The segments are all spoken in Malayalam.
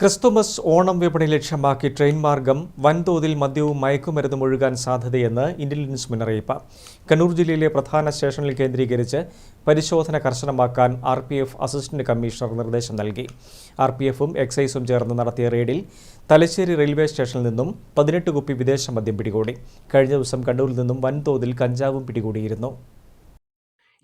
ക്രിസ്തുമസ് ഓണം വിപണി ലക്ഷ്യമാക്കി ട്രെയിൻ മാർഗം വൻതോതിൽ മദ്യവും മയക്കുമരുന്നും ഒഴുകാൻ സാധ്യതയെന്ന് ഇന്റലിജൻസ് മുന്നറിയിപ്പ്. കണ്ണൂർ ജില്ലയിലെ പ്രധാന സ്റ്റേഷനിൽ കേന്ദ്രീകരിച്ച് പരിശോധന കർശനമാക്കാൻ R P F assistant commissioner നിർദ്ദേശം നൽകി. ആർ പി എഫും എക്സൈസും ചേർന്ന് നടത്തിയ റെയ്ഡിൽ തലശ്ശേരി റെയിൽവേ സ്റ്റേഷനിൽ നിന്നും പതിനെട്ട് കുപ്പി വിദേശ മദ്യം പിടികൂടി. കഴിഞ്ഞ ദിവസം കണ്ണൂരിൽ നിന്നും വൻതോതിൽ കഞ്ചാവും പിടികൂടിയിരുന്നു.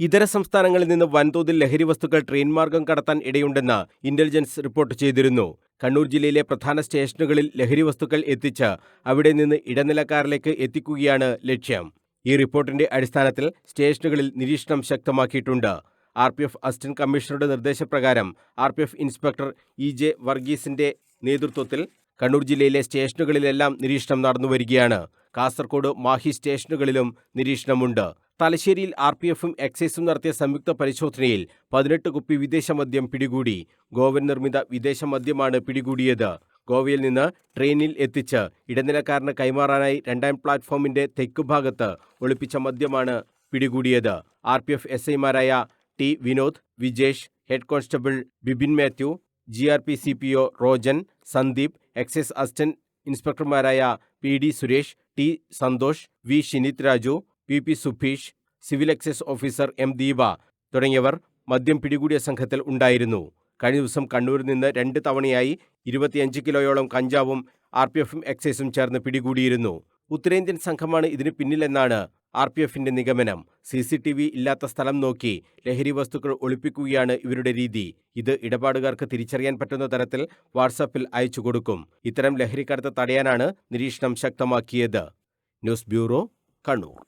ഇതര സംസ്ഥാനങ്ങളിൽ നിന്ന് വൻതോതിൽ ലഹരി വസ്തുക്കൾ ട്രെയിൻ മാർഗം കടത്താൻ ഇടയുണ്ടെന്ന് ഇന്റലിജൻസ് റിപ്പോർട്ട് ചെയ്തിരുന്നു. കണ്ണൂർ ജില്ലയിലെ പ്രധാന സ്റ്റേഷനുകളിൽ ലഹരി വസ്തുക്കൾ എത്തിച്ച് അവിടെ നിന്ന് ഇടനിലക്കാരിലേക്ക് എത്തിക്കുകയാണ് ലക്ഷ്യം. ഈ റിപ്പോർട്ടിന്റെ അടിസ്ഥാനത്തിൽ സ്റ്റേഷനുകളിൽ നിരീക്ഷണം ശക്തമാക്കിയിട്ടുണ്ട്. ആർ പി എഫ് അസിസ്റ്റന്റ് കമ്മീഷണറുടെ നിർദ്ദേശപ്രകാരം R P F inspector E J വർഗീസിന്റെ നേതൃത്വത്തിൽ കണ്ണൂർ ജില്ലയിലെ സ്റ്റേഷനുകളിലെല്ലാം നിരീക്ഷണം നടന്നുവരികയാണ്. കാസർകോട് മാഹി സ്റ്റേഷനുകളിലും നിരീക്ഷണമുണ്ട്. തലശ്ശേരിയിൽ ആർ പി എഫും എക്സൈസും നടത്തിയ സംയുക്ത പരിശോധനയിൽ പതിനെട്ട് കുപ്പി വിദേശ മദ്യം പിടികൂടി. ഗോവൻ നിർമ്മിത വിദേശ മദ്യമാണ് പിടികൂടിയത്. ഗോവയിൽ നിന്ന് ട്രെയിനിൽ എത്തിച്ച് ഇടനിലക്കാരന് കൈമാറാനായി രണ്ടാം പ്ലാറ്റ്ഫോമിന്റെ തെക്കുഭാഗത്ത് ഒളിപ്പിച്ച മദ്യമാണ് പിടികൂടിയത്. ആർ പി എഫ് എസ് ഐമാരായ T Vinod Vijesh head constable Bibin Mathew G R P C P O Rojan Sandeep excise assistant ഇൻസ്പെക്ടർമാരായ P D Suresh T Santhosh V Shinith Raju P P Subheesh civil excise officer M Deepa തുടങ്ങിയവർ മദ്യം പിടികൂടിയ സംഘത്തിൽ ഉണ്ടായിരുന്നു. കഴിഞ്ഞ ദിവസം കണ്ണൂരിൽ നിന്ന് രണ്ട് തവണയായി ഇരുപത്തിയഞ്ച് കിലോയോളം കഞ്ചാവും ആർ പി എഫും എക്സൈസും ചേർന്ന് പിടികൂടിയിരുന്നു. ഉത്തരേന്ത്യൻ സംഘമാണ് ഇതിന് പിന്നിലെന്നാണ് ആർ പി എഫിന്റെ നിഗമനം. സി സി ടി വി ഇല്ലാത്ത സ്ഥലം നോക്കി ലഹരി വസ്തുക്കൾ ഒളിപ്പിക്കുകയാണ് ഇവരുടെ രീതി. ഇത് ഇടപാടുകാർക്ക് തിരിച്ചറിയാൻ പറ്റുന്ന തരത്തിൽ വാട്സാപ്പിൽ അയച്ചു കൊടുക്കും. ഇത്തരം ലഹരിക്കടത്ത് തടയാനാണ് നിരീക്ഷണം ശക്തമാക്കിയത്. News bureau Kannur.